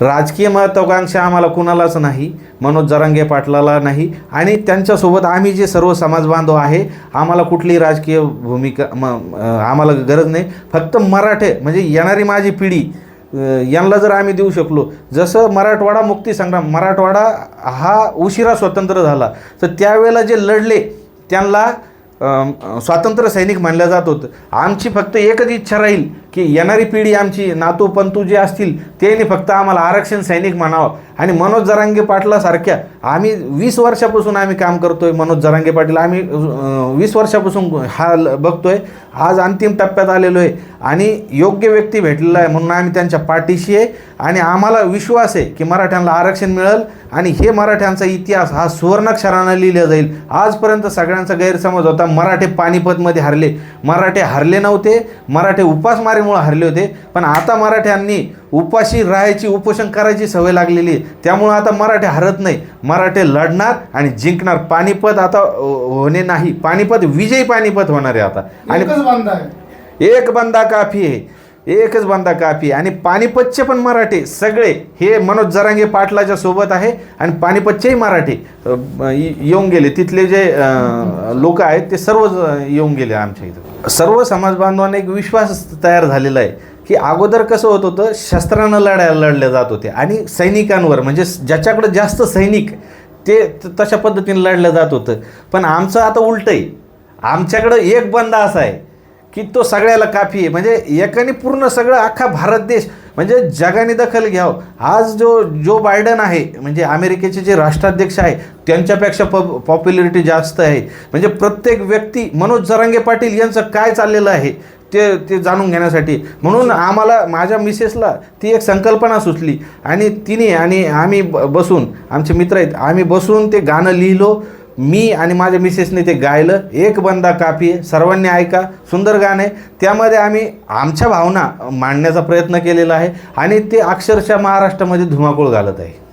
राजकीय महत्त्वाकांक्षा आम्हाला कुणालाच नाही मनोज जरांगे पाटलाला नाही आणि त्यांच्यासोबत आम्ही जे सर्व समाज बांधव आहे आम्हाला कुठलीही राजकीय भूमिका म आम्हाला गरज नाही. फक्त मराठे म्हणजे येणारी माझी पिढी यांना जर आम्ही देऊ शकलो जसं मराठवाडा मुक्ती संग्राम मराठवाडा हा उशिरा स्वतंत्र झाला तर त्यावेळेला जे लढले त्यांना स्वातंत्र्य सैनिक मानलं जात होतं. आमची फक्त एकच इच्छा राहील की येणारी पिढी आमची नातू पंतू जे असतील त्यांनी फक्त आम्हाला आरक्षण सैनिक म्हणावं. आणि मनोज जरांगे पाटलासारख्या आम्ही वीस वर्षापासून आम्ही काम करतोय मनोज जरांगे पाटील. आम्ही वीस वर्षापासून हा ल- बघतोय. आज अंतिम टप्प्यात आलेलो आहे. आणि योग्य व्यक्ती भेटलेला आहे म्हणून आम्ही त्यांच्या पाठीशी आहे. आणि आम्हाला विश्वास आहे की मराठ्यांना आरक्षण मिळेल. आणि हे मराठ्यांचा इतिहास हा सुवर्णाक्षरानं लिहिला जाईल. आजपर्यंत सगळ्यांचा गैरसमज होता. मराठे पानिपतमध्ये हरले. मराठे हरले नव्हते मराठे उपासमारीमुळे हरले होते पण आता मराठ्यांनी उपाशी राहायची उपोषण करायची सवय लागलेली आहे. त्यामुळं आता मराठे हरत नाही. मराठे लढणार आणि जिंकणार. पानिपत आता होणे नाही. पानिपत विजयी पानिपत होणार आहे आता. आणि एक बंदा काफी आहे. एकच बंदा काफी आणि पानिपतचे पण मराठी सगळे. हे मनोज जरांगे पाटलाच्या सोबत आहे आणि पानिपतचेही मराठी येऊन गेले. तिथले जे लोक आहेत ते सर्व येऊन गेले आमच्या इथं. सर्व समाज बांधवांना एक विश्वास तयार झालेला आहे की अगोदर कसं होत होतं शस्त्रानं लढायला लढले जात होते. आणि सैनिकांवर म्हणजे ज्याच्याकडे जास्त सैनिक ते त- तशा पद्धतीने लढलं जात होतं. पण आमचं आता उलटं आहे आमच्याकडं एक बंदा असा आहे की तो सगळ्याला काफी आहे. म्हणजे एकाने पूर्ण सगळं अख्खा भारत देश म्हणजे जगाने दखल घ्यावं. आज जो जो बायडन आहे म्हणजे अमेरिकेचे जे राष्ट्राध्यक्ष आहे त्यांच्यापेक्षा पॉप पॉप्युलरिटी जास्त आहे. म्हणजे प्रत्येक व्यक्ती मनोज जरांगे पाटील यांचं काय चाललेलं आहे ते ते जाणून घेण्यासाठी. म्हणून आम्हाला माझ्या मिसेसला ती एक संकल्पना सुचली. आणि तिने आणि आम्ही ब- बसून आमचे मित्र आहेत आम्ही बसून ते गाणं लिहिलो. मी आणि माझ्या मिसेसने ते गायलं. एक बंदा काफी आहे. सर्वांनी ऐका. सुंदर गाणं आहे. त्यामध्ये आम्ही आमच्या भावना मांडण्याचा प्रयत्न केलेला आहे आणि ते अक्षरशः महाराष्ट्रामध्ये धुमाकूळ घालत आहे.